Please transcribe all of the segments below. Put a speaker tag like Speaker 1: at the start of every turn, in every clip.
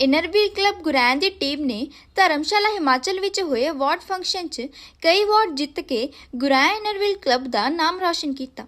Speaker 1: ਇਨਰਵੀਲ club ਗੁਰੈਨ ਦੀ team ਨੇ ਧਰਮਸ਼ਾਲਾ ਹਿਮਾਚਲ ਵਿੱਚ ਹੋਏ ਅਵਾਰਡ ਫੰਕਸ਼ਨ 'ਚ ਕਈ ਅਵਾਰਡ ਜਿੱਤ ਕੇ ਗੁਰੈਨ ਇਨਰਵੀਲ ਕਲੱਬ ਦਾ ਨਾਮ ਰੌਸ਼ਨ ਕੀਤਾ।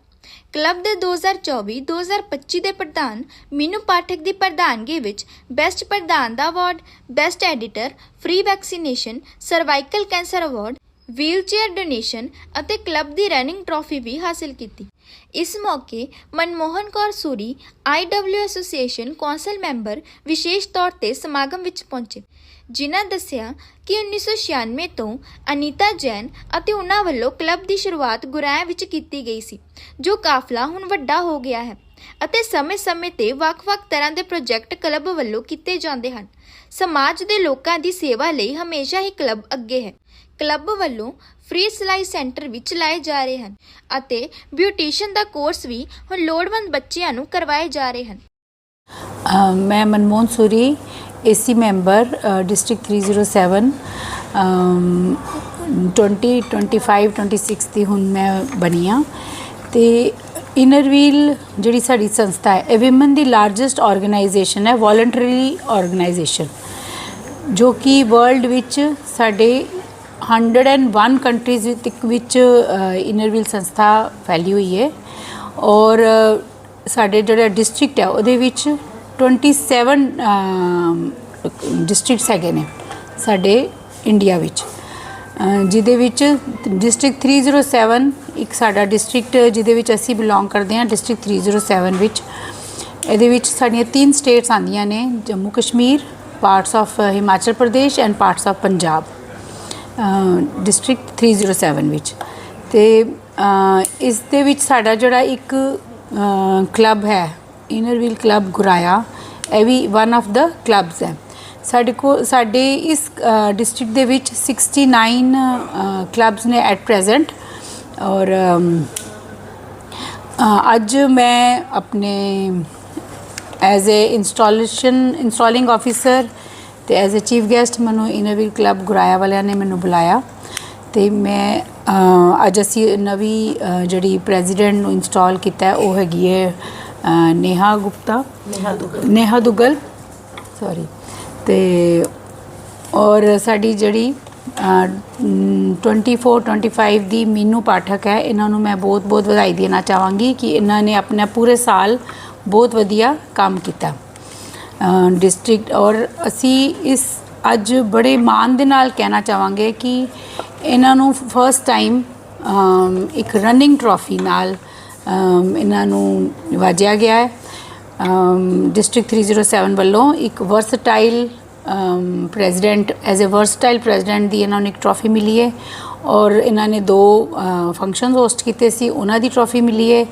Speaker 1: ਕਲੱਬ ਦੇ 2024-2025 ਦੇ ਪ੍ਰਧਾਨ ਮੀਨੂ ਪਾਠਕ ਦੀ ਪ੍ਰਧਾਨਗੀ ਵਿੱਚ ਬੈਸਟ ਪ੍ਰਧਾਨ ਦਾ award, best editor, free vaccination, cervical cancer award, wheelchair donation ਅਤੇ ਕਲੱਬ ਦੀ ਰਨਿੰਗ ਟਰਾਫੀ ਵੀ ਹਾਸਲ ਕੀਤੀ। ਇਸ ਮੌਕੇ Manmohan Kaur Suri IW association council member ਵਿਸ਼ੇਸ਼ ਤੌਰ ਤੇ ਸਮਾਗਮ ਵਿੱਚ ਪਹੁੰਚੇ, ਜਿਨ੍ਹਾਂ ਦੱਸਿਆ ਕਿ 1996 ਤੋਂ ਅਨੀਤਾ ਜੈਨ ਅਤੇ ਉਹਨਾਂ ਵੱਲੋਂ ਕਲੱਬ ਦੀ ਸ਼ੁਰੂਆਤ ਗੁਰੈਂ ਵਿੱਚ ਕੀਤੀ ਗਈ ਸੀ, ਜੋ ਕਾਫਲਾ ਹੁਣ ਵੱਡਾ ਹੋ ਗਿਆ ਹੈ ਅਤੇ ਸਮੇਂ-ਸਮੇਂ ਤੇ ਵੱਖ-ਵੱਖ ਤਰ੍ਹਾਂ ਦੇ ਪ੍ਰੋਜੈਕਟ ਕਲੱਬ ਵੱਲੋਂ ਕੀਤੇ ਜਾਂਦੇ ਹਨ। ਸਮਾਜ ਦੇ ਲੋਕਾਂ ਦੀ ਸੇਵਾ ਲਈ ਹਮੇਸ਼ਾ ਹੀ ਕਲੱਬ ਅੱਗੇ ਹੈ। ਕਲੱਬ ਵੱਲੋਂ ਫ੍ਰੀ ਸਿਲਾਈ ਸੈਂਟਰ ਵੀ ਚਲਾਏ ਜਾ ਰਹੇ ਹਨ ਅਤੇ ਬਿਊਟੀਸ਼ੀਅਨ ਦਾ ਕੋਰਸ ਵੀ ਹੁਣ ਲੋੜਵੰਦ ਬੱਚਿਆਂ ਨੂੰ ਕਰਵਾਏ ਜਾ ਰਹੇ ਹਨ।
Speaker 2: ਮੈਂ Manmohan Suri AC member district 307 um, 20 25 26 ਦੀ ਹੁਣ ਮੈਂ ਬਣੀ ਹਾਂ ਤੇ ਇਨਰਵੀਲ ਜਿਹੜੀ ਸਾਡੀ ਸੰਸਥਾ ਹੈ ਇਹ ਵਿਮਨ ਦੀ ਲਾਰਜੈਸਟ ਆਰਗੇਨਾਈਜੇਸ਼ਨ ਹੈ ਵੋਲੰਟਰੀ ਆਰਗੇਨਾਈਜੇਸ਼ਨ ਜੋ ਕਿ ਵਰਲਡ ਵਿੱਚ ਸਾਡੇ 101 ਕੰਟਰੀਜ਼ ਤੱਕ ਵਿੱਚ ਇਨਰਵੀਲ ਸੰਸਥਾ ਫੈਲੀ ਹੋਈ ਹੈ। ਔਰ ਸਾਡੇ ਜਿਹੜਾ ਡਿਸਟ੍ਰਿਕਟ ਹੈ, ਉਹਦੇ ਵਿੱਚ 27 ਡਿਸਟ੍ਰਿਕਟਸ ਹੈਗੇ ਨੇ ਸਾਡੇ ਇੰਡੀਆ ਵਿੱਚ। ਜਿਹਦੇ ਵਿੱਚ ਡਿਸਟ੍ਰਿਕਟ 307 ਇੱਕ ਸਾਡਾ ਡਿਸਟ੍ਰਿਕਟ ਜਿਹਦੇ ਵਿੱਚ ਅਸੀਂ ਬਿਲੋਂਗ ਕਰਦੇ ਹਾਂ, ਡਿਸਟ੍ਰਿਕਟ 307 ਵਿੱਚ। ਇਹਦੇ ਵਿੱਚ ਸਾਡੀਆਂ ਤਿੰਨ ਸਟੇਟਸ ਆਉਂਦੀਆਂ ਨੇ Jammu Kashmir parts of Himachal Pradesh and parts of Punjab. District 307 ਵਿੱਚ। ਤੇ ਇਸ ਦੇ ਵਿੱਚ ਸਾਡਾ ਜਿਹੜਾ ਇੱਕ ਕਲੱਬ ਹੈ ਇਨਰ ਵੀਲ ਕਲੱਬ ਗੁਰਾਇਆ, ਇਹ ਵੀ ਵਨ ਆਫ ਦਾ ਕਲੱਬਸ ਹੈ। ਸਾਡੇ ਕੋ, ਸਾਡੇ ਇਸ ਡਿਸਟ੍ਰਿਕਟ ਦੇ ਵਿੱਚ 69 ਕਲੱਬਸ ਨੇ ਐਟ ਪ੍ਰੈਜ਼ੈਂਟ ਔਰ ਅੱਜ ਮੈਂ ਆਪਣੇ as a installation installing officer ਤੇ ਐਜ਼ ਅ ਚੀਫ ਗੈਸਟ ਮੈਨੂੰ ਇਨੋਵੇਟ ਕਲੱਬ ਗੁਰਾਇਆ ਵਾਲਿਆਂ ਨੇ ਮੈਨੂੰ ਬੁਲਾਇਆ ਤੇ ਮੈਂ ਅੱਜ ਅਸੀਂ ਨਵੀਂ ਜਿਹੜੀ ਪ੍ਰੈਜ਼ੀਡੈਂਟ ਨੂੰ ਇੰਸਟਾਲ ਕੀਤਾ ਉਹ ਹੈਗੀ ਹੈ ਨੇਹਾ ਗੁਪਤਾ। ਨੇਹਾ ਦੁਗਲ। ਨੇਹਾ ਦੁਗਲ। ਸੌਰੀ ਤੇ ਔਰ ਸਾਡੀ ਜਿਹੜੀ ਅ, ਮ, 24 25 ਦੀ ਮੀਨੂ ਪਾਠਕ ਹੈ ਇਹਨਾਂ ਨੂੰ ਮੈਂ ਬਹੁਤ ਬਹੁਤ ਵਧਾਈ ਦੇਣਾ ਚਾਹਾਂਗੀ ਕਿ ਇਹਨਾਂ ਨੇ ਆਪਣਾ ਪੂਰੇ ਸਾਲ ਬਹੁਤ ਵਧੀਆ ਕੰਮ ਕੀਤਾ। ਡਿਸਟ੍ਰਿਕਟ ਔਰ ਅਸੀਂ ਇਸ ਅੱਜ ਬੜੇ ਮਾਣ ਦੇ ਨਾਲ ਕਹਿਣਾ ਚਾਹਾਂਗੇ ਕਿ ਇਹਨਾਂ ਨੂੰ ਫਰਸਟ ਟਾਈਮ ਇੱਕ ਰਨਿੰਗ ਟਰੋਫੀ ਨਾਲ ਇਹਨਾਂ ਨੂੰ ਨਿਵਾਜਿਆ ਗਿਆ ਹੈ। ਡਿਸਟ੍ਰਿਕਟ 307 ਵੱਲੋਂ ਇੱਕ versatile president as a versatile president ਦੀ ਇਹਨਾਂ ਨੂੰ ਇੱਕ ਟਰੋਫੀ ਮਿਲੀ ਹੈ। ਔਰ ਇਹਨਾਂ ਨੇ ਦੋ ਫੰਕਸ਼ਨ ਹੋਸਟ ਕੀਤੇ ਸੀ, ਉਹਨਾਂ ਦੀ ਟਰੋਫੀ ਮਿਲੀ ਹੈ।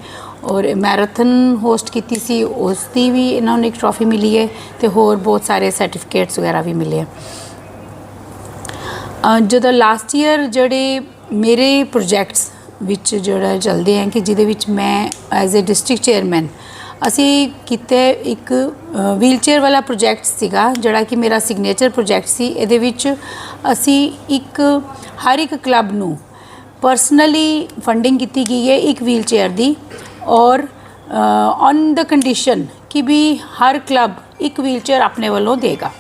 Speaker 2: ਔਰ ਮੈਰਾਥਨ ਹੋਸਟ ਕੀਤੀ ਸੀ ਉਸ ਦੀ ਵੀ ਇਹਨਾਂ ਨੂੰ ਇੱਕ ਟਰੋਫੀ ਮਿਲੀ ਹੈ ਤੇ ਹੋਰ ਬਹੁਤ ਸਾਰੇ ਸਰਟੀਫਿਕੇਟਸ ਵਗੈਰਾ ਵੀ ਮਿਲੇ ਹੈ ਜਦੋਂ ਲਾਸਟ ਈਅਰ ਜਿਹੜੇ ਮੇਰੇ ਪ੍ਰੋਜੈਕਟਸ ਵਿੱਚ ਜਿਹੜਾ ਚੱਲਦੇ ਆ ਕਿ ਜਿਹਦੇ ਵਿੱਚ ਮੈਂ ਐਜ਼ ਅ ਡਿਸਟ੍ਰਿਕਟ ਚੇਅਰਮੈਨ ਅਸੀਂ ਕਿਤੇ ਇੱਕ ਵੀਲਚੇਅਰ ਵਾਲਾ ਪ੍ਰੋਜੈਕਟ ਸੀਗਾ, ਜਿਹੜਾ ਕਿ ਮੇਰਾ ਸਿਗਨੇਚਰ ਪ੍ਰੋਜੈਕਟ ਸੀ। ਇਹਦੇ ਵਿੱਚ ਅਸੀਂ ਇੱਕ, ਹਰ ਇੱਕ ਕਲੱਬ ਨੂੰ ਪਰਸਨਲੀ ਫੰਡਿੰਗ ਕੀਤੀ ਗਈ ਹੈ ਇੱਕ ਵੀਲਚੇਅਰ ਦੀ। ਔਰ ਔਨ ਦ ਕੰਡੀਸ਼ਨ ਕਿ ਵੀ ਹਰ ਕਲੱਬ ਇੱਕ ਵੀਲਚੇਅਰ ਆਪਣੇ ਵੱਲੋਂ ਦੇਗਾ।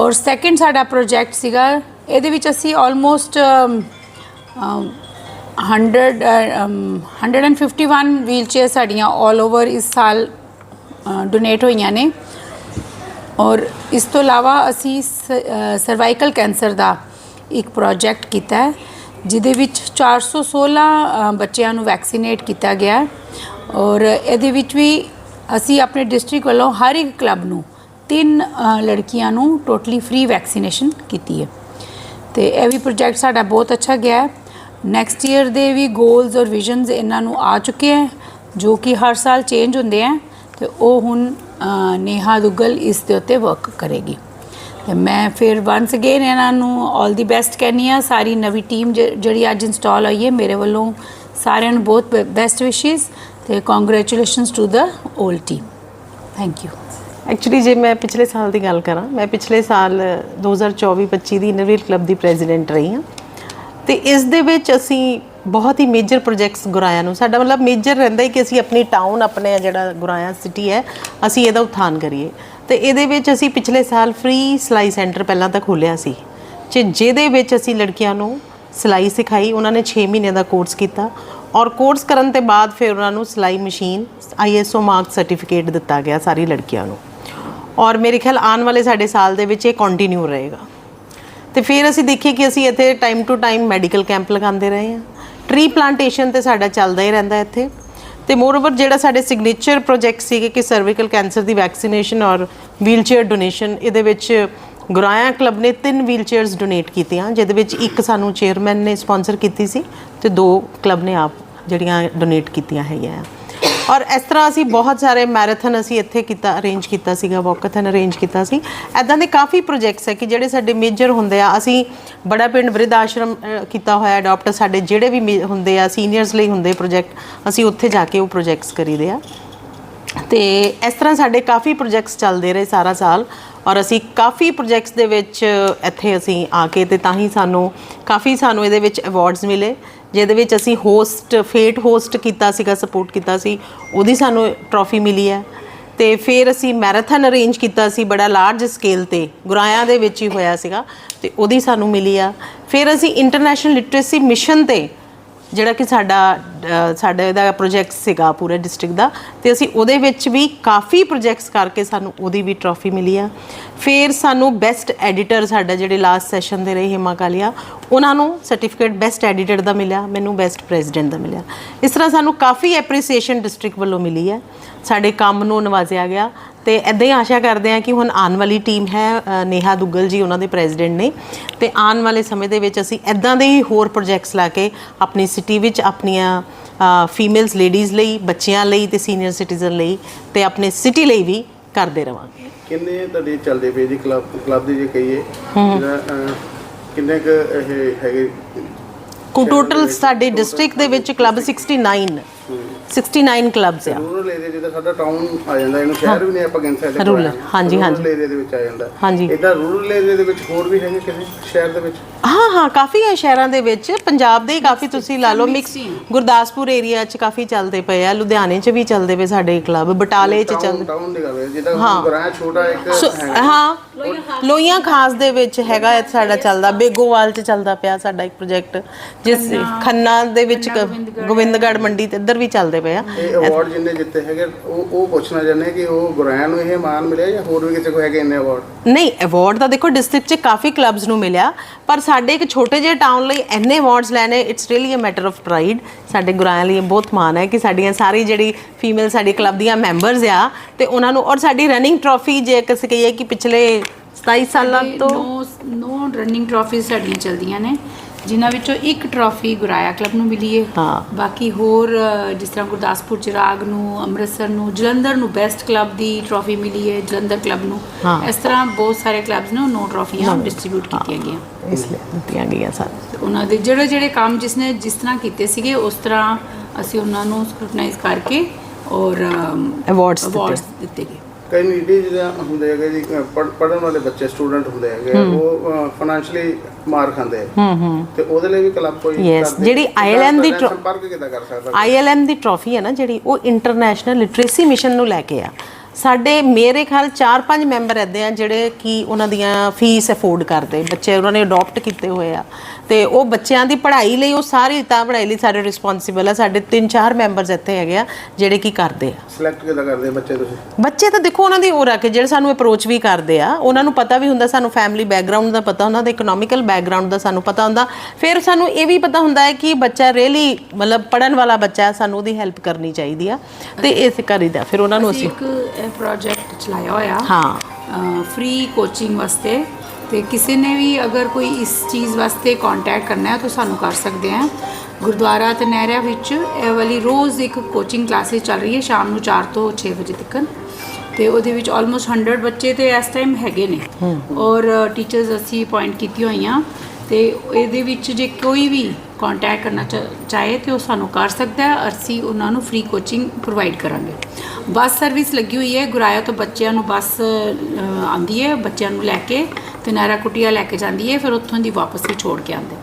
Speaker 2: ਔਰ ਸੈਕੰਡ ਸਾਡਾ ਪ੍ਰੋਜੈਕਟ ਸੀਗਾ ਇਹਦੇ ਵਿੱਚ ਅਸੀਂ ਆਲਮੋਸਟ 100 ਅਮ, 151 ਵੀਲਚੇਅਰ ਸਾਡੀਆਂ 올 ਓਵਰ ਇਸ ਸਾਲ ਡੋਨੇਟ ਹੋਈਆਂ ਨੇ। ਔਰ ਇਸ ਤੋਂ ਇਲਾਵਾ ਅਸੀਂ ਸਰਵਾਈਕਲ ਕੈਂਸਰ ਦਾ ਇੱਕ ਪ੍ਰੋਜੈਕਟ ਕੀਤਾ ਹੈ। ਜਿਹਦੇ ਵਿੱਚ 416 ਅ, ਬੱਚਿਆਂ ਨੂੰ ਵੈਕਸੀਨੇਟ ਕੀਤਾ ਗਿਆ ਔਰ ਇਹਦੇ ਵਿੱਚ ਵੀ ਅਸੀਂ ਆਪਣੇ ਡਿਸਟ੍ਰਿਕਟ ਵੱਲੋਂ ਹਰ ਇੱਕ ਕਲੱਬ ਨੂੰ ਤਿੰਨ ਲੜਕੀਆਂ ਨੂੰ ਟੋਟਲੀ ਫ੍ਰੀ ਵੈਕਸੀਨੇਸ਼ਨ ਕੀਤੀ ਹੈ। ਤੇ ਇਹ ਵੀ ਪ੍ਰੋਜੈਕਟ ਸਾਡਾ ਬਹੁਤ ਅੱਛਾ ਗਿਆ ਹੈ। ਨੈਕਸਟ ਈਅਰ ਦੇ ਵੀ ਗੋਲਸ ਔਰ ਵਿਜ਼ਨਸ ਇਹਨਾਂ ਨੂੰ ਆ ਚੁੱਕੇ ਹੈ ਜੋ ਕਿ ਹਰ ਸਾਲ ਚੇਂਜ ਹੁੰਦੇ ਆ ਤੇ ਉਹ ਹੁਣ ਨੇਹਾ ਦੁੱਗਲ ਇਸ ਦੇ ਉੱਤੇ ਵਰਕ ਕਰੇਗੀ। ਤੇ ਮੈਂ ਫਿਰ ਵਾਂਸ ਅਗੇਨ ਇਹਨਾਂ ਨੂੰ 올 ਦੀ ਬੈਸਟ ਕਹਿੰਦੀ ਆ ਸਾਰੀ ਨਵੀਂ ਟੀਮ ਜਿਹੜੀ ਅੱਜ ਇੰਸਟਾਲ ਹੋਈ ਹੈ, ਮੇਰੇ ਵੱਲੋਂ ਸਾਰਿਆਂ ਨੂੰ ਬਹੁਤ ਬੈਸਟ ਵਿਸ਼ੇਸ ਤੇ congratulations to the 올 team thank you
Speaker 3: actually ਜੇ ਮੈਂ ਪਿਛਲੇ ਸਾਲ ਦੀ ਗੱਲ ਕਰਾਂ, ਮੈਂ ਪਿਛਲੇ ਸਾਲ 2024-25 ਦੀ ਇਨੋਵੇਟ ਕਲੱਬ ਦੀ ਪ੍ਰੈਜ਼ੀਡੈਂਟ ਰਹੀ ਹਾਂ। ਤੇ ਇਸ ਦੇ ਵਿੱਚ ਅਸੀਂ ਬਹੁਤ ਹੀ ਮੇਜਰ ਪ੍ਰੋਜੈਕਟਸ ਗੁਰਾਇਆ ਨੂੰ। ਸਾਡਾ ਮਤਲਬ ਮੇਜਰ ਰਹਿੰਦਾ ਹੀ ਕਿ ਅਸੀਂ ਆਪਣੀ ਟਾਊਨ ਆਪਣੇ ਜਿਹੜਾ ਗੁਰਾਇਆ ਸਿਟੀ ਹੈ, ਅਸੀਂ ਇਹਦਾ ਉਥਾਨ ਕਰੀਏ। ਤੇ ਇਹਦੇ ਵਿੱਚ ਅਸੀਂ ਪਿਛਲੇ ਸਾਲ ਫ੍ਰੀ ਸਿਲਾਈ ਸੈਂਟਰ ਪਹਿਲਾਂ ਤਾਂ ਖੋਲ੍ਹਿਆ ਸੀ। ਤੇ ਜਿਹਦੇ ਵਿੱਚ ਅਸੀਂ ਲੜਕੀਆਂ ਨੂੰ ਸਿਲਾਈ ਸਿਖਾਈ, ਉਹਨਾਂ ਨੇ 6 ਮਹੀਨੇ ਦਾ ਕੋਰਸ ਕੀਤਾ ਔਰ ਕੋਰਸ ਕਰਨ ਤੋਂ ਬਾਅਦ ਫਿਰ ਉਹਨਾਂ ਨੂੰ ਸਿਲਾਈ ਮਸ਼ੀਨ ਆਈਐਸਓ ਮਾਰਕ ਸਰਟੀਫਿਕੇਟ ਦਿੱਤਾ ਗਿਆ ਸਾਰੀ ਲੜਕੀਆਂ ਨੂੰ। ਔਰ ਮੇਰੇ ਖਿਆਲ ਆਉਣ ਵਾਲੇ ਸਾਡੇ ਸਾਲ ਦੇ ਵਿੱਚ ਇਹ ਕੰਟੀਨਿਊ ਰਹੇਗਾ। ਤੇ ਫਿਰ ਅਸੀਂ ਦੇਖੀਏ ਕਿ ਅਸੀਂ ਇੱਥੇ time to time medical camp ਲਗਾਉਂਦੇ ਰਹੇ ਹਾਂ। ਟਰੀ ਪਲਾਂਟੇਸ਼ਨ ਤੇ ਸਾਡਾ ਚੱਲਦਾ ਹੀ ਰਹਿੰਦਾ ਇੱਥੇ। ਤੇ ਮੋਰਓਵਰ ਜਿਹੜਾ ਸਾਡੇ ਸਿਗਨੇਚਰ ਪ੍ਰੋਜੈਕਟ ਸੀਗੇ ਕਿ ਸਰਵੀਕਲ ਕੈਂਸਰ ਦੀ ਵੈਕਸੀਨੇਸ਼ਨ ਔਰ ਵੀਲਚੇਅਰ ਡੋਨੇਸ਼ਨ ਇਹਦੇ ਵਿੱਚ ਗੁਰਾਇਆ ਕਲੱਬ ਨੇ ਤਿੰਨ ਵੀਲਚੇਅਰਸ ਡੋਨੇਟ ਕੀਤੀਆਂ, ਜਿਹਦੇ ਵਿੱਚ ਇੱਕ ਸਾਨੂੰ ਚੇਅਰਮੈਨ ਨੇ ਸਪਾਂਸਰ ਕੀਤੀ ਸੀ ਤੇ ਦੋ ਕਲੱਬ ਨੇ ਆਪ ਜਿਹੜੀਆਂ ਡੋਨੇਟ ਕੀਤੀਆਂ ਹੈਗੀਆਂ ਆ। ਔਰ ਇਸ ਤਰ੍ਹਾਂ ਅਸੀਂ ਬਹੁਤ ਸਾਰੇ ਮੈਰਾਥਨ ਅਸੀਂ ਇੱਥੇ ਕੀਤਾ ਅਰੇਂਜ ਕੀਤਾ ਸੀਗਾ ਵਾਕਾਥਨ ਅਰੇਂਜ ਕੀਤਾ ਸੀ। ਐਦਾਂ ਦੇ ਕਾਫੀ ਪ੍ਰੋਜੈਕਟਸ ਹੈ ਕਿ ਜਿਹੜੇ ਸਾਡੇ ਮੇਜਰ ਹੁੰਦੇ ਆ, ਅਸੀਂ ਬੜਾ ਪਿੰਡ ਬ੍ਰਿਧ ਆਸ਼ਰਮ ਕੀਤਾ ਹੋਇਆ ਅਡਾਪਟ ਸਾਡੇ ਜਿਹੜੇ ਵੀ ਮੇ- ਹੁੰਦੇ ਆ ਸੀਨੀਅਰਸ ਲਈ ਹੁੰਦੇ ਪ੍ਰੋਜੈਕਟ ਅਸੀਂ ਉੱਥੇ ਜਾ ਕੇ ਉਹ ਪ੍ਰੋਜੈਕਟਸ ਕਰੀਦੇ ਆ। ਤੇ ਇਸ ਤਰ੍ਹਾਂ ਸਾਡੇ ਕਾਫੀ ਪ੍ਰੋਜੈਕਟਸ ਚੱਲਦੇ ਰਹੇ ਸਾਰਾ ਸਾਲ, ਔਰ ਅਸੀਂ ਕਾਫੀ ਪ੍ਰੋਜੈਕਟਸ ਦੇ ਵਿੱਚ ਇੱਥੇ ਅਸੀਂ ਆ ਕੇ ਤੇ ਤਾਂ ਹੀ ਸਾਨੂੰ, ਕਾਫੀ ਸਾਨੂੰ ਇਹਦੇ ਵਿੱਚ ਅਵਾਰਡਸ ਮਿਲੇ। ਜਿਹਦੇ ਵਿੱਚ ਅਸੀਂ ਹੋਸਟ ਫੇਟ ਹੋਸਟ ਕੀਤਾ ਸੀਗਾ ਸਪੋਰਟ ਕੀਤਾ ਸੀ, ਉਹਦੀ ਸਾਨੂੰ ਟਰੋਫੀ ਮਿਲੀ ਹੈ। ਤੇ ਫਿਰ ਅਸੀਂ ਮੈਰਾਥਨ ਅਰੇਂਜ ਕੀਤਾ ਸੀ, ਬੜਾ ਲਾਰਜ ਸਕੇਲ ਤੇ, ਗੁਰਾਇਆਂ ਦੇ ਵਿੱਚ ਹੀ ਹੋਇਆ ਸੀਗਾ, ਤੇ ਉਹਦੀ ਸਾਨੂੰ ਮਿਲੀ ਆ। ਫਿਰ ਅਸੀਂ ਇੰਟਰਨੈਸ਼ਨਲ ਲਿਟਰੇਸੀ ਮਿਸ਼ਨ ਤੇ ਜਿਹੜਾ ਕਿ ਸਾਡਾ ਅ, ਸਾਡਾ ਇਹਦਾ ਪ੍ਰੋਜੈਕਟ ਸੀਗਾ ਪੂਰੇ ਡਿਸਟ੍ਰਿਕਟ ਦਾ ਤੇ ਅਸੀਂ ਉਹਦੇ ਵਿੱਚ ਵੀ ਕਾਫੀ ਪ੍ਰੋਜੈਕਟਸ ਕਰਕੇ ਸਾਨੂੰ ਉਹਦੀ ਵੀ ਟਰੋਫੀ ਮਿਲੀ ਆ। ਫਿਰ ਸਾਨੂੰ ਬੈਸਟ ਐਡੀਟਰ ਸਾਡਾ ਜਿਹੜੇ ਲਾਸਟ ਸੈਸ਼ਨ ਦੇ ਰਹੇ ਹਿਮਾ ਕਾਲੀਆ ਉਹਨਾਂ ਨੂੰ ਸਰਟੀਫਿਕੇਟ ਬੈਸਟ ਐਡੀਟਰ ਦਾ ਮਿਲਿਆ ਮੈਨੂੰ ਬੈਸਟ ਪ੍ਰੈਜ਼ੀਡੈਂਟ ਦਾ ਮਿਲਿਆ। ਇਸ ਤਰ੍ਹਾਂ ਸਾਨੂੰ ਕਾਫੀ ਐਪਰੀਸੀਏਸ਼ਨ ਡਿਸਟ੍ਰਿਕਟ ਵੱਲੋਂ ਮਿਲੀ ਹੈ ਸਾਡੇ ਕੰਮ ਨੂੰ ਨਵਾਜ਼ਿਆ ਗਿਆ। ਤੇ ਐਦਾਂ ਹੀ ਆਸ਼ਾ ਕਰਦੇ ਹਾਂ ਕਿ ਹੁਣ ਆਉਣ ਵਾਲੀ ਟੀਮ ਹੈ ਨੇਹਾ ਦੁੱਗਲ ਜੀ ਉਹਨਾਂ ਦੇ ਪ੍ਰੈਜ਼ੀਡੈਂਟ ਨੇ। ਤੇ ਆਉਣ ਵਾਲੇ ਸਮੇਂ ਦੇ ਵਿੱਚ ਅਸੀਂ ਐਦਾਂ ਦੇ ਹੀ ਹੋਰ ਪ੍ਰੋਜੈਕਟਸ ਲਾ ਕੇ ਆਪਣੀ ਸਿਟੀ ਵਿੱਚ ਆਪਣੀਆਂ ਫੀਮੇਲਸ ਲੇਡੀਜ਼ ਲਈ ਬੱਚਿਆਂ ਲਈ ਤੇ ਸੀਨੀਅਰ ਸਿਟੀਜ਼ਨ ਲਈ ਤੇ ਆਪਣੇ ਸਿਟੀ ਲਈ ਵੀ ਕਰਦੇ ਰਵਾਂਗੇ।
Speaker 4: ਕਿੰਨੇ ਤੁਹਾਡੇ ਚੱਲਦੇ ਪਏ ਜੀ ਕਲੱਬ ਕਲੱਬ ਦੇ ਜੇ ਕਹੀਏ? ਕਿੰਨੇ ਕ ਇਹ ਹੈਗੇ?
Speaker 3: ਕੋ ਟੋਟਲ ਸਾਡੇ ਡਿਸਟ੍ਰਿਕਟ ਦੇ ਵਿੱਚ ਕਲੱਬ 69 69 ਕਲੱਬਸ ਆ
Speaker 4: ਰੂਰਲ ਏਰੀਆ ਜਿਹਦਾ ਸਾਡਾ ਟਾਊਨ ਆ ਜਾਂਦਾ ਇਹਨੂੰ ਸ਼ਹਿਰ ਵੀ ਨਹੀਂ ਆਪਾਂ ਕਹਿ ਸਕਦੇ
Speaker 3: Rural, ਹਾਂਜੀ, ਹਾਂਜੀ।
Speaker 4: ਰੂਰਲ ਏਰੀਆ ਦੇ ਵਿੱਚ ਆ ਜਾਂਦਾ
Speaker 3: ਹਾਂਜੀ।
Speaker 4: ਇਦਾਂ ਰੂਰਲ ਏਰੀਆ ਦੇ ਵਿੱਚ ਹੋਰ ਵੀ ਹੈਗੇ ਕਿਸੇ ਸ਼ਹਿਰ ਦੇ ਵਿੱਚ
Speaker 3: ਹਾਂ ਹਾਂ ਕਾਫੀ ਹੈ ਸ਼ਹਿਰਾਂ ਦੇ ਵਿੱਚ। ਪੰਜਾਬ ਦੇ ਹੀ ਕਾਫੀ ਤੁਸੀਂ ਲਾ ਲਓ ਮਿਕਸ ਗੁਰਦਾਸਪੁਰ ਏਰੀਆ 'ਚ ਕਾਫੀ ਚੱਲਦੇ ਪਏ ਆ ਲੁਧਿਆਣੇ 'ਚ ਵੀ ਚੱਲਦੇ ਪਏ ਸਾਡੇ ਕਲੱਬ ਬਟਾਲੇ 'ਚ ਚੱਲਦੇ
Speaker 4: ਟਾਊਨ ਦੀ ਹੈ ਜਿੱਦਾਂ ਗੁਰਾਇਆ ਛੋਟਾ ਇੱਕ
Speaker 3: ਸੋ ਹਾਂ ਲੋਈਆਂ ਖਾਸ ਦੇ ਵਿੱਚ ਹੈਗਾ ਇਹ ਸਾਡਾ ਚੱਲਦਾ ਬੇਗੋਵਾਲ 'ਚ ਚੱਲਦਾ ਪਿਆ ਸਾਡਾ ਇੱਕ ਪ੍ਰੋਜੈਕਟ ਜਿਸ ਖੰਨਾ ਦੇ ਵਿੱਚ ਗੋਬਿੰਦਗੜ੍ਹ। ਮੰਡੀ ਤੇ ਇੱਧਰ ਵੀ ਚੱਲਦੇ ਪਏ ਆ।
Speaker 4: ਇਹ ਅਵਾਰਡ ਜਿੰਨੇ ਜਿੱਤੇ ਹੈਗੇ ਉਹ ਉਹ ਪੁੱਛਣਾ ਚਾਹੁੰਦੇ ਕਿ ਉਹ ਗੁਰਾਇਆ ਨੂੰ ਇਹ ਮਾਨ ਮਿਲਿਆ ਜਾਂ ਹੋਰ ਵੀ ਕਿਸੇ ਕੋ ਹੈਗੇ ਇੰਨੇ ਅਵਾਰਡ
Speaker 3: ਨਹੀਂ ਅਵਾਰਡ ਤਾਂ ਦੇਖੋ ਡਿਸਟ੍ਰਿਕਟ 'ਚ ਕਾਫੀ ਕਲੱਬਸ ਨੂੰ ਮਿਲਿਆ ਪਰ ਸਾਡੇ ਇੱਕ ਛੋਟੇ ਜਿਹੇ ਟਾਊਨ ਲਈ ਇੰਨੇ ਅਵਾਰਡਸ ਲੈਣੇ it's really a matter of pride ਸਾਡੇ ਗੁਰਾਇਆਂ ਲਈ ਬਹੁਤ ਮਾਣ ਹੈ ਕਿ ਸਾਡੀਆਂ ਸਾਰੀ ਜਿਹੜੀ ਫੀਮੇਲ ਸਾਡੇ ਕਲੱਬ ਦੀਆਂ ਮੈਂਬਰਸ ਆ ਤੇ ਉਹਨਾਂ ਨੂੰ ਔਰ ਸਾਡੀ ਰਨਿੰਗ ਟਰੋਫੀ ਜੇ ਕਿਸੇ ਕਹੀਏ ਕਿ ਪਿਛਲੇ 27 ਸਾਲਾਂ ਤੋਂ
Speaker 2: ਨੋ ਨੋ ਰਨਿੰਗ ਟਰਾਫੀਜ਼ ਸਾਡੀਆਂ ਚਲਦੀਆਂ ਨੇ। ਜਿਨ੍ਹਾਂ ਵਿੱਚੋਂ ਇੱਕ ਟਰਾਫੀ ਗੁਰਾਇਆ ਕਲੱਬ ਨੂੰ ਮਿਲੀ ਹੈ
Speaker 3: ਹਾਂ।
Speaker 2: ਬਾਕੀ ਹੋਰ ਜਿਸ ਤਰ੍ਹਾਂ ਗੁਰਦਾਸਪੁਰ ਚਿਰਾਗ ਨੂੰ ਅੰਮ੍ਰਿਤਸਰ ਨੂੰ ਜਲੰਧਰ ਨੂੰ ਬੈਸਟ ਕਲੱਬ ਦੀ ਟਰਾਫੀ ਮਿਲੀ ਹੈ ਜਲੰਧਰ ਕਲੱਬ ਨੂੰ। ਇਸ ਤਰ੍ਹਾਂ ਬਹੁਤ ਸਾਰੇ ਕਲੱਬਸ ਨੇ ਨੋ ਟਰਾਫੀਆਂ ਡਿਸਟ੍ਰੀਬਿਊਟ ਕੀਤੀਆਂ ਗਈਆਂ।
Speaker 3: ਇਸ ਲਈ ਦਿੱਤੀਆਂ ਗਈਆਂ ਸਾਨੂੰ।
Speaker 2: ਤੇ ਉਹਨਾਂ ਦੇ ਜਿਹੜੇ ਜਿਹੜੇ ਕੰਮ ਜਿਸਨੇ ਜਿਸ ਤਰ੍ਹਾਂ ਕੀਤੇ ਸੀਗੇ ਉਸ ਤਰ੍ਹਾਂ ਅਸੀਂ ਉਹਨਾਂ ਨੂੰ ਸਕ੍ਰੂਟਨਾਈਜ਼ ਕਰਕੇ ਔਰ। ਅਵਾਰਡਸ ਦਿੱਤੇ ਗਏ।
Speaker 4: ਕਈ ਨੀਡੀ ਜਿਹੜਾ ਹੁੰਦੇ ਹੈਗੇ ਜੀ ਪੜਨ ਵਾਲੇ ਬੱਚੇ ਸਟੂਡੈਂਟ ਹੁੰਦੇ ਹੈਗੇ ਉਹ ਫਾਈਨੈਂਸ਼ਲੀ ਮਾਰ ਖਾਂਦੇ ਹੂੰ ਹੂੰ। ਤੇ ਉਹਦੇ ਲਈ ਵੀ ਕਲੱਬ ਕੋਈ ਕਰਦੇ?
Speaker 3: ਜਿਹੜੀ ILM ਦੀ
Speaker 4: ਸੰਪਰਕ ਕਿੱਦਾਂ ਕਰ ਸਕਦਾ
Speaker 3: ਆਈਐਲਐਮ ਦੀ ਟਰੋਫੀ ਹੈ ਨਾ ਜਿਹੜੀ ਉਹ ਇੰਟਰਨੈਸ਼ਨਲ ਲਿਟਰੇਸੀ ਮਿਸ਼ਨ ਨੂੰ ਲੈ ਕੇ ਆ। ਸਾਡੇ ਮੇਰੇ ਖਿਆਲ 4-5 ਮੈਂਬਰ ਐਦੇ ਆ ਜਿਹੜੇ ਕਿ ਉਹਨਾਂ ਦੀਆਂ ਫੀਸ ਅਫੋਰਡ ਕਰਦੇ। ਬੱਚੇ ਉਹਨਾਂ ਨੇ ਅਡਾਪਟ ਕੀਤੇ ਹੋਏ ਆ। ਤੇ ਉਹ ਬੱਚਿਆਂ ਦੀ ਪੜ੍ਹਾਈ ਲਈ ਉਹ ਸਾਰੀ ਤਾਂ ਪੜ੍ਹਾਈ ਲਈ ਸਾਰੇ ਰਿਸਪੌਂਸਿਬਲ ਆ। ਸਾਡੇ 3-4 ਮੈਂਬਰਸ ਇੱਥੇ ਹੈਗੇ ਆ ਜਿਹੜੇ ਕੀ ਕਰਦੇ ਆ।
Speaker 4: ਸਿਲੈਕਟ ਕਿੱਦਾਂ ਕਰਦੇ ਬੱਚੇ ਤੁਸੀਂ?
Speaker 3: ਬੱਚੇ ਤਾਂ ਦੇਖੋ ਉਹਨਾਂ ਦੀ ਉਹ ਰੱਖ ਜਿਹੜੇ ਸਾਨੂੰ ਅਪਰੋਚ ਵੀ ਕਰਦੇ ਆ ਉਹਨਾਂ ਨੂੰ ਪਤਾ ਵੀ ਹੁੰਦਾ ਸਾਨੂੰ ਫੈਮਿਲੀ ਬੈਕਗ੍ਰਾਉਂਡ ਦਾ ਪਤਾ ਉਹਨਾਂ ਦਾ ਇਕਨੋਮਿਕਲ ਬੈਕਗ੍ਰਾਉਂਡ ਦਾ ਸਾਨੂੰ ਪਤਾ ਹੁੰਦਾ। ਫਿਰ ਸਾਨੂੰ ਇਹ ਵੀ ਪਤਾ ਹੁੰਦਾ ਹੈ ਕਿ ਬੱਚਾ ਰੀਅਲੀ ਮਤਲਬ ਪੜਨ ਵਾਲਾ ਬੱਚਾ ਹੈ ਸਾਨੂੰ ਉਹਦੀ ਹੈਲਪ ਕਰਨੀ ਚਾਹੀਦੀ ਆ। ਤੇ ਇਸ ਕਰੀਦਾ ਫਿਰ ਉਹਨਾਂ ਨੂੰ
Speaker 2: ਅਸੀਂ ਇੱਕ ਪ੍ਰੋਜੈਕਟ ਚਲਾਇਆ ਹੋਇਆ
Speaker 3: ਹਾਂ
Speaker 2: ਫ੍ਰੀ ਕੋਚਿੰਗ ਵਾਸਤੇ ਤੇ ਕਿਸੇ ਨੇ ਵੀ ਅਗਰ ਕੋਈ ਇਸ ਚੀਜ਼ ਵਾਸਤੇ ਕੰਟੈਕਟ ਕਰਨਾ ਹੈ ਤਾਂ ਸਾਨੂੰ ਕਰ ਸਕਦੇ ਆ ਗੁਰਦੁਆਰਾ ਤਨਹਿਰਾ ਵਿੱਚ ਇਹ ਵਾਲੀ ਰੋਜ਼ ਇੱਕ ਕੋਚਿੰਗ ਕਲਾਸਿਸ ਚੱਲ ਰਹੀ ਹੈ ਸ਼ਾਮ ਨੂੰ 4 ਤੋਂ 6 ਵਜੇ ਤੱਕ ਤੇ ਉਹਦੇ ਵਿੱਚ ਆਲਮੋਸਟ 100 ਬੱਚੇ ਤੇ ਇਸ ਟਾਈਮ ਹੈਗੇ ਨੇ ਔਰ ਟੀਚਰਸ ਅਸੀਂ ਅਪਾਇੰਟ ਕੀਤੀਆਂ ਹੋਈਆਂ ਤੇ ਇਹਦੇ ਵਿੱਚ ਜੇ ਕੋਈ ਵੀ ਕੰਟੈਕਟ ਕਰਨਾ ਚਾਹੇ ਤੇ ਉਹ ਸਾਨੂੰ ਕਰ ਸਕਦਾ ਹੈ ਅਸੀਂ ਉਹਨਾਂ ਨੂੰ ਫ੍ਰੀ ਕੋਚਿੰਗ ਪ੍ਰੋਵਾਈਡ ਕਰਾਂਗੇ। ਬੱਸ ਸਰਵਿਸ ਲੱਗੀ ਹੋਈ ਹੈ ਗੁਰਾਇਆ ਤੋਂ ਬੱਚਿਆਂ ਨੂੰ ਬੱਸ ਅ, ਆਉਂਦੀ ਹੈ ਬੱਚਿਆਂ ਨੂੰ ਲੈ ਕੇ ਤੇ ਨਾਰਾ ਕੁਟੀਆ ਲੈ ਕੇ ਜਾਂਦੀ ਹੈ ਫਿਰ ਉੱਥੋਂ ਦੀ ਵਾਪਸ ਵੀ ਛੋੜ ਕੇ ਆਉਂਦੇ।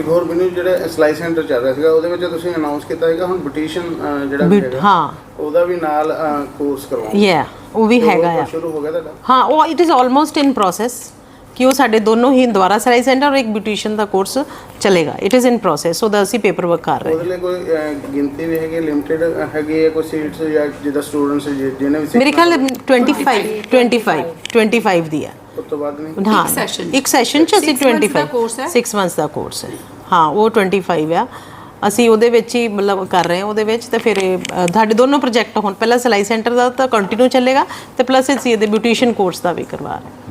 Speaker 4: ਇੱਕ ਹੋਰ ਮੈਨੂੰ ਜਿਹੜਾ ਸਲਾਈ ਸੈਂਟਰ ਚੱਲ ਰਿਹਾ ਸੀਗਾ ਉਹਦੇ ਵਿੱਚ ਤੁਸੀਂ ਅਨਾਉਂਸ ਕੀਤਾ ਹੈਗਾ ਹੁਣ ਬਿਊਟੀਸ਼ਨ ਜਿਹੜਾ ਹੈਗਾ
Speaker 3: ਹਾਂ।
Speaker 4: ਉਹਦਾ ਵੀ ਨਾਲ ਕੋਰਸ ਕਰਵਾਉਣਾ।
Speaker 3: ਯਾ ਉਹ ਵੀ ਹੈਗਾ ਆ।
Speaker 4: ਸ਼ੁਰੂ ਹੋ ਗਿਆ ਤੁਹਾਡਾ?
Speaker 3: ਹਾਂ ਉਹ it is almost in process ਕਿ ਉਹ ਸਾਡੇ ਦੋਨੋਂ ਹੀ ਦੁਆਰਾ ਸਿਲਾਈ ਸੈਂਟਰ ਔਰ ਇੱਕ ਬਿਊਟੀਸ਼ੀਅਨ ਦਾ ਕੋਰਸ ਚੱਲੇਗਾ। ਇਟ ਇਜ਼ ਇਨ ਪ੍ਰੋਸੈਸ ਉਹਦਾ ਅਸੀਂ ਪੇਪਰ ਵਰਕ ਕਰ ਰਹੇ ਹਾਂ।
Speaker 4: ਉਹਦੇ ਲਈ ਕੋਈ ਅਹ, ਗਿਣਤੀ ਵੀ ਹੈਗੀ ਲਿਮਟਿਡ ਹੈਗੀ ਹੈ ਕੋਈ ਸੀਟਸ ਜਾਂ ਜਿਹਦਾ ਸਟੂਡੈਂਟਸ ਜਿਹਨੇ ਵੀ
Speaker 3: ਮੇਰੇ ਖਿਆਲ
Speaker 4: ਸਿੱਖਣਾ
Speaker 3: 25 25 25 ਦੀ ਹੈ।
Speaker 4: ਉਸ ਤੋਂ ਬਾਅਦ ਨਹੀਂ?
Speaker 3: ਹਾਂ।
Speaker 5: Session 'ਚ।
Speaker 3: ਇੱਕ ਸੈਸ਼ਨ ਚ ਅਸੀਂ
Speaker 5: Six months ਦਾ
Speaker 3: 25
Speaker 5: course ਹੈ।
Speaker 3: 6 ਮੰਥਸ ਦਾ ਕੋਰਸ ਹੈ। ਹਾਂ ਉਹ 25 ਆ। ਅਸੀਂ ਉਹਦੇ ਵਿੱਚ ਹੀ ਮਤਲਬ ਕਰ ਰਹੇ ਹਾਂ ਉਹਦੇ ਵਿੱਚ ਤੇ ਫਿਰ ਇਹ, ਅ, ਸਾਡੇ ਦੋਨੋਂ ਪ੍ਰੋਜੈਕਟ ਹੁਣ ਪਹਿਲਾਂ ਸਿਲਾਈ ਸੈਂਟਰ ਦਾ ਤਾਂ ਕੰਟੀਨਿਊ ਚੱਲੇਗਾ ਤੇ ਪਲੱਸ ਅਸੀਂ ਇਹਦੇ ਬਿਊਟੀਸ਼ੀਅਨ ਕੋਰਸ ਦਾ ਵੀ ਕਰਵਾ ਰਹੇ ਹਾਂ।